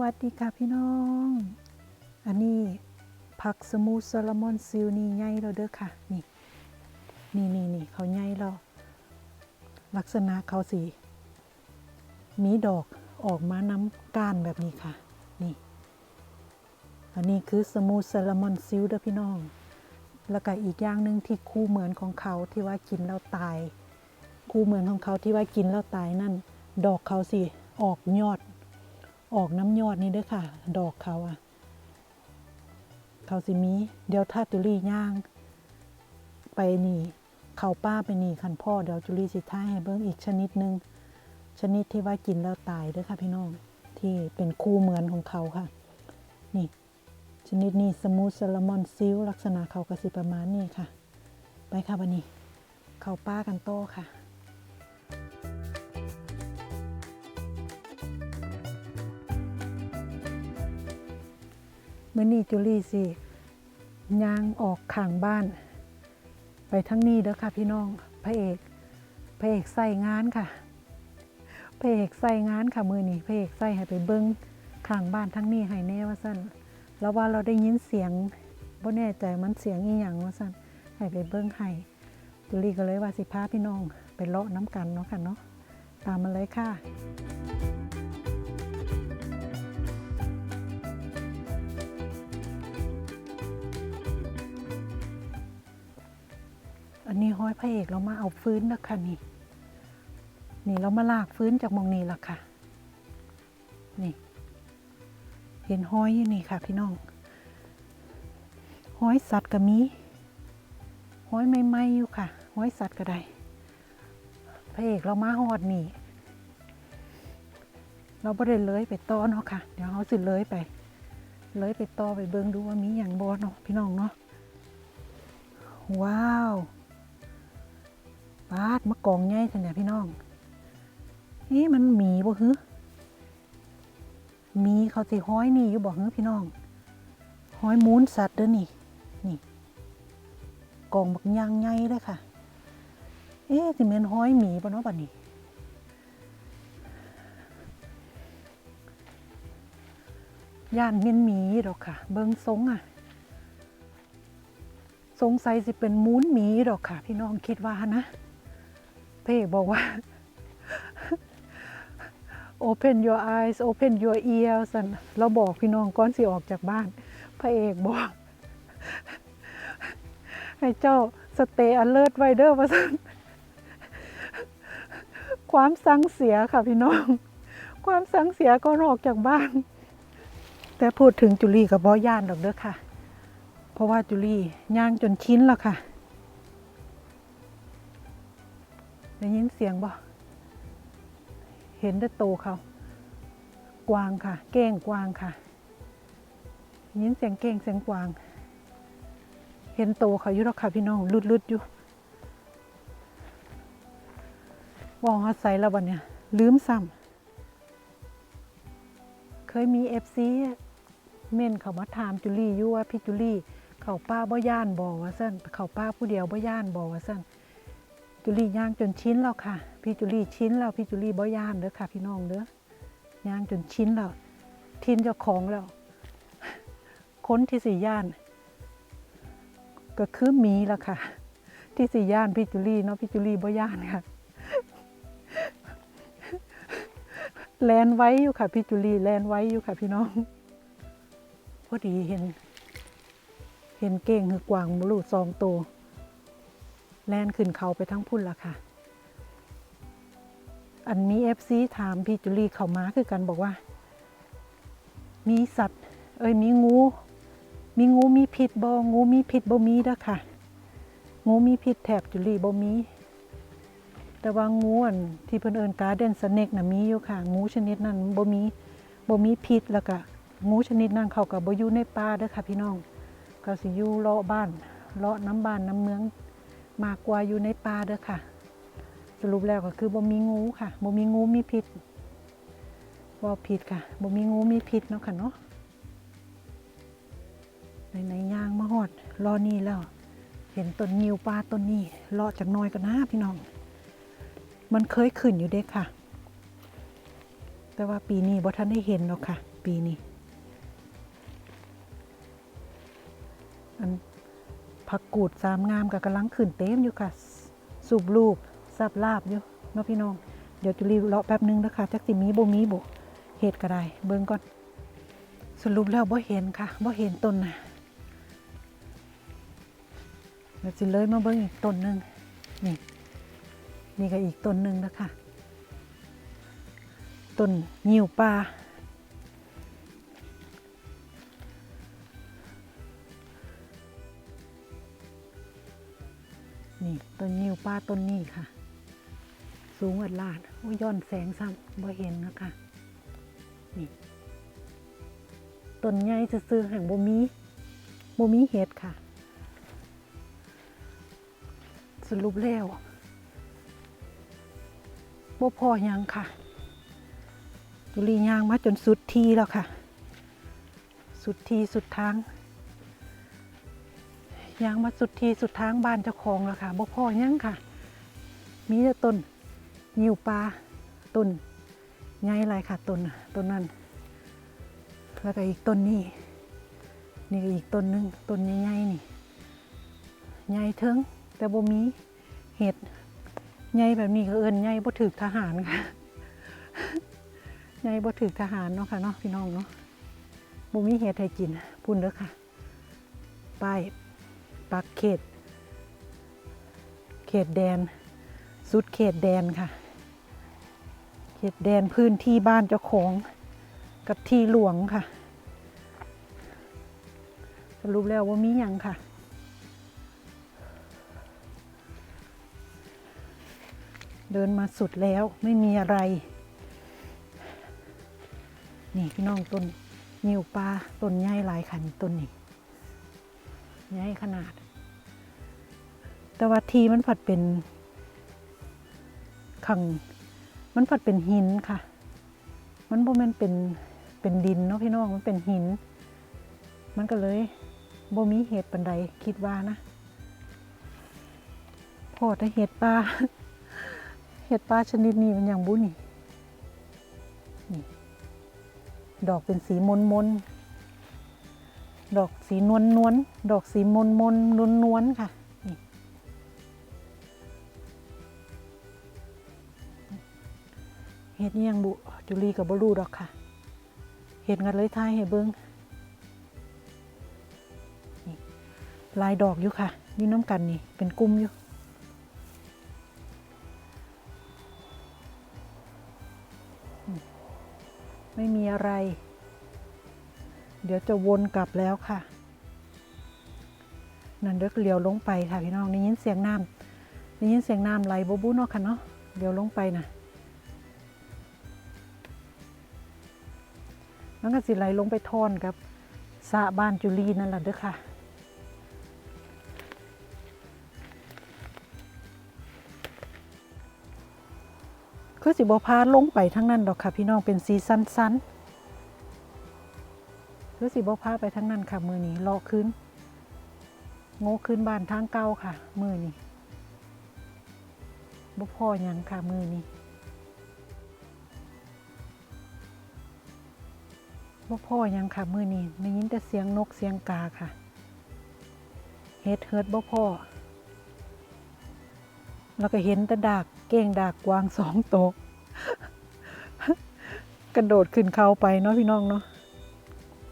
วัสดีค่ะพี่น้อง อันนี้ผักสมูทซาลามอนซิลนี่ใหญ่แล้วเด้อค่ะ นี่นี่นี่นี่เขาใหญ่แล้วลักษณะเขาสีมีดอกออกมาน้ำก้านแบบนี้ค่ะ นี่ อันนี้คือสมูทซาลามอนซิลเด้อพี่น้อง แล้วก็อีกอย่างหนึ่งที่คู่เหมือนของเขาที่ว่ากินแล้วตาย คู่เหมือนของเขาที่ว่ากินแล้วตายนั่น ดอกเขาสิออกยอด ออกน้ำยอดนี่เด้วยค่ะ ดอกเขาอะเขาสิมี เดี๋ยวถ้าจุลี่ย่าง ไปนี่ เขาป้าไปนี่คันพ่อเดี๋ยวจุลี่สิท้ายให้เบิ้งอีกชนิดหนึ่งชนิดที่ว่ากินแล้วตายเด้วยค่ะพี่น้อง ที่เป็นคู่เหมือนของเขาค่ะ นี่ ชนิดนี้สมูทซาลามอนซิลลักษณะเขาก็สิประมาณนี้ค่ะ ไปค่ะวันนี้ เขาป้ากันโตค่ะ เมื่อนี้จุลี่สิย่างออกข้างบ้าน ไปทั้งนี้เด้อค่ะพี่น้องพระเอกพระเอกใส่งานค่ะพระเอกใส่งานค่ะมือนี้พระเอกใส่ให้ไปเบิ้งข้างบ้านทั้งนี้ให้แน่ว่าสั้นแล้วว่าเราได้ยินเสียงบ่แน่ใจมันเสียงอีหยังว่าสั้นให้ไปเบิ้งให้จุลี่ก็เลยว่าสิพาพี่น้องไปเลาะน้ำกันเนาะค่ะเนาะตามมาเลยค่ะ อันนี้ห้อยพระเอกเรามาเอาฟื้นนะคะนี่ นี่เรามาลากฟื้นจากมองนี้ละค่ะ นี่ เห็นห้อยอยู่นี่ค่ะ พี่น้องห้อยสัตว์ก็มีห้อยไม่ไม่อยู่ค่ะห้อยสัตว์ก็ได้พระเอกเรามาหอดนี่เราไม่ได้เลยไปต่อเนาะค่ะ เดี๋ยวเขาสิเลยไป เลยไปต่อไปเบิ่งดูว่ามีอย่างบอเนาะพี่น้องเนาะว้าว ปาดมะกองใหญ่ท่านเนี่ยพี่น้องนี่มันหมีบ่ฮึหมีเขาสิห้อยนี่อยู่บ่ฮึพี่น้องห้อยมูนสัตว์เด้อนี่นี่กองบักยางใหญ่เลยค่ะ เอ๊ะสิเมนห้อยหมีบ่เนาะบัดนี้ย่านเมียนหมีดอกค่ะ เบิงทรงอะ สงสัยสิเป็นมูนหมีดอกค่ะ พี่น้องคิดว่านะ พระเอกบอกว่า open your eyes open your ears สันเราบอกพี่น้องก่อนสิออกจากบ้าน พระเอกบอก ให้เจ้าสเตย์อเลิร์ไวเดอร์ว่าสันความสังเสียค่ะพี่น้อง ความสังเสียก่อนออกจากบ้าน แต่พูดถึงจุลีกับบอย่านดอกเด้อค่ะ เพราะว่าจุลี่ย่างจนชิ้นแล้วค่ะ ได้ยินเสียงบ่เห็นได้โตเขากวางค่ะ เก้งกวางค่ะได้ยินเสียงเก้งเสียงกวาง เห็นโตเขาอยู่แล้วค่ะพี่น้องลุดลุดอยู่วองอาศัยแล้ววันเนี่ยลืมซ้ำเคยมีเอฟซีเม่นเขามาถามจุลี่ยู่ว่าพี่จุลี่ เขาป้าบ่ย่านบ่ว่าซั่นเขาป้าผู้เดียวบ่ย่านบ่ว่าซั่น จุลี่ย่างจนชิ้นแล้วค่ะ พี่จุลี่ชิ้นแล้วพี่จุลี่บ่ย่านเด้อค่ะ พี่น้องเด้อย่างจนชิ้นแล้วทิ้นเจ้าของแล้ว ค้นที่สี่ย่าน ก็คือมีแล้วค่ะ ที่สี่ย่านพี่จุลี่เนาะพี่จุลี่บ่ย่านค่ะแลนไว้อยู่ค่ะพี่จุลี่แลนไว้อยู่ค่ะพี่น้องพอดีเห็น เห็นเก้งคือกวางมลูสองตัว แล่นขึ้นเขาไปทั้งพุ่นละค่ะ อันมีเอฟซีถามพี่จุลีเขามาคือกันบอกว่า มีสัตว์ เอ้ยมีงู มีงูมีพิษบ่งูมีพิษบ่มีด้อค่ะ งูมีพิษแถบจุลีบ่มี แต่ว่างูอันที่เพิ่นเอิ้นการ์เดนสเนกน่ะมีอยู่ค่ะ งูชนิดนั้นบ่มีบ่มีพิษแล้วก็งูชนิดนั้นเขากับบ่อยู่ในป่าเด้อค่ะพี่น้องเขาสิอยู่เลาะบ้านเลาะน้ำบ้านน้ำเมือง มากกว่าอยู่ในป่าเด้อค่ะ สรุปแล้วก็คือบ่มีงูค่ะบ่มีงูมีพิษบ่ผิดค่ะบ่มีงูมีพิษเนาะค่ะเนาะในในย่างมาฮอดรอนี่แล้ว เห็นต้นงิวปลาต้นนี้เลาะจากน้อยกันนะพี่น้อง มันเคยขึ้นอยู่เด้ค่ะ แต่ว่าปีนี้บ่ทันได้เห็นหรอกค่ะ ปีนี้อัน ผักกูดสามงามกับกำลังขึ้นเต็มอยู่ค่ะ สูบลูกซับลาบอยู่เนาะพี่น้อง เดี๋ยวจุลีเลาะแป๊บนึงนะคะจักสิมีบ่มีบ่เห็ดก็ได้เบิ่งก่อน สรุปแล้วบ่เห็นค่ะบ่เห็นต้นน่ะเดี๋ยวสิเลยมาเบิ่งอีกต้นหนึงนี่นี่ก็อีกต้นหนึงนะคะต้นงิ้วปลา นี่ต้นงิ้วปลาต้นนี้ค่ะ สูงอัดลาดโอ้ย้อนแสงซ้ำบ่เห็นนะคะนี่ต้นใหญ่ซื่อๆแห่งบ่มีบ่มีเห็ดค่ะ สรุปแล้วบ่พอยังค่ะจุลียางมาจนสุดทีแล้วค่ะ สุดทีสุดทาง ย่างมาสุดทีสุดทางบ้านเจ้าของแล้วค่ะบ่พอยังค่ะ มีแต่ต้นยิวปลาต้นใหญ่หลายค่ะต้นต้นนั้น แล้วก็อีกต้นนี้ นี่ก็อีกต้นหนึงต้นใหญ่ๆนี่ใหญ่เทิงแต่บ่มีเห็ดใหญ่แบบนี้ก็เอิ้นใหญ่บ่ถึกทหารค่ะใหญ่บ่ถึกทหารเนาะค่ะเนาะพี่น้องเนาะบ่มีเห็ดให้กินพุ่นเด้อค่ะ ไป ปักเขต เขตแดน สุดเขตแดนค่ะ เขตแดนพื้นที่บ้านเจ้าของกับที่หลวงค่ะ สรุปแล้วว่ามียังค่ะ เดินมาสุดแล้วไม่มีอะไร นี่พี่น้องต้นนิวปลาต้นใหญ่หลายขันต้นนี้ใหญ่ขนาด แต่ว่าทีมันผัดเป็นขังมันผัดเป็นหินค่ะ มันโบแม่นเป็นเป็นดินเนาะพี่น้องมันเป็นหิน มันก็เลยโบมีเห็ดปันใดคิดว่านะโพอแต่เห็ดปลาเห็ดปลาชนิดนี้มันอย่างบุนี่นี่ดอกเป็นสีมนมนดอกสีนวลนวลดอกสีมนมนนวลนวลค่ะ เห็ดนี่ยังบุจุลีกับบรูดอกค่ะเห็นกันเลยทายให้เบิ้งนี่ลายดอกอยู่ค่ะอยู่น้ำกันนี่เป็นกลุ่มอยู่ไม่มีอะไร เดี๋ยวจะวนกลับแล้วค่ะ นั่นเด็กเลี้ยวลงไปค่ะพี่น้องได้ยินเสียงน้ำได้ยินเสียงน้ำไหลบูบูเนาะค่ะเนาะเลี้ยวลงไปนะ มันก็สิไหลลงไปทอนกับสะบ้านจุลีนั่นแหละเด้อค่ะคือสิบพาลงไปทั้งนั้นดอกค่ะ พี่น้องเป็นสีสั้นๆคือสิบพาไปทั้งนั้นค่ะ มือนี้รอขึ้น โง่ขึ้นบ้านทางเก่าค่ะ มือนี้บ่พ่อยังค่ะ มือนี้ บ่พ่อยังค่ะมือนี้ได้ยินแต่เสียงนกเสียงกาค่ะ เฮ็ดเฮิดบ่พ่อ แล้วก็เห็นแต่ดากเก้งดากกวางสองโตวกระโดดขึ้นเขาไปเนาะพี่น้องเนาะ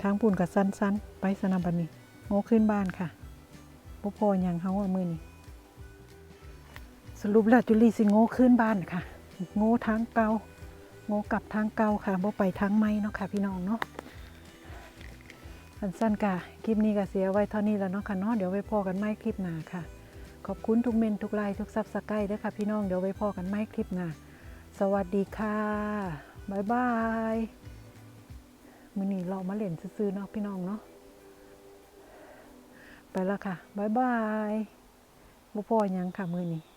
ทางปุ่นกับสั้นๆ ไปสนามบันนี้โง่ขึ้นบ้านค่ะพ่อพอยังเฮาอะมือนี้สรุปแล้วจุลีสิโง่ขึ้นบ้านค่ะ โง่ทางเก่าโง่กลับทางเก่าค่ะบ่ไปทางใหม่เนาะค่ะพี่น้องเนาะ สั้นๆกะคลิปนี้ก็เสียไว้เท่านี้แล้วเนาะค่ะเนาะเดี๋ยวไว้พอกันใหม่คลิปหน้าค่ะ ขอบคุณทุกเมนทุกไลน์ทุกซับสไครต์ด้วยค่ะพี่น้องเดี๋ยวไว้พอกันไม่คลิปหน้าสวัสดีค่ะบายบายมือนี้เรามาเล่นซื้อๆเนาะพี่น้องเนาะไปแล้วค่ะบายบายบ่พอยังค่ะมือนี้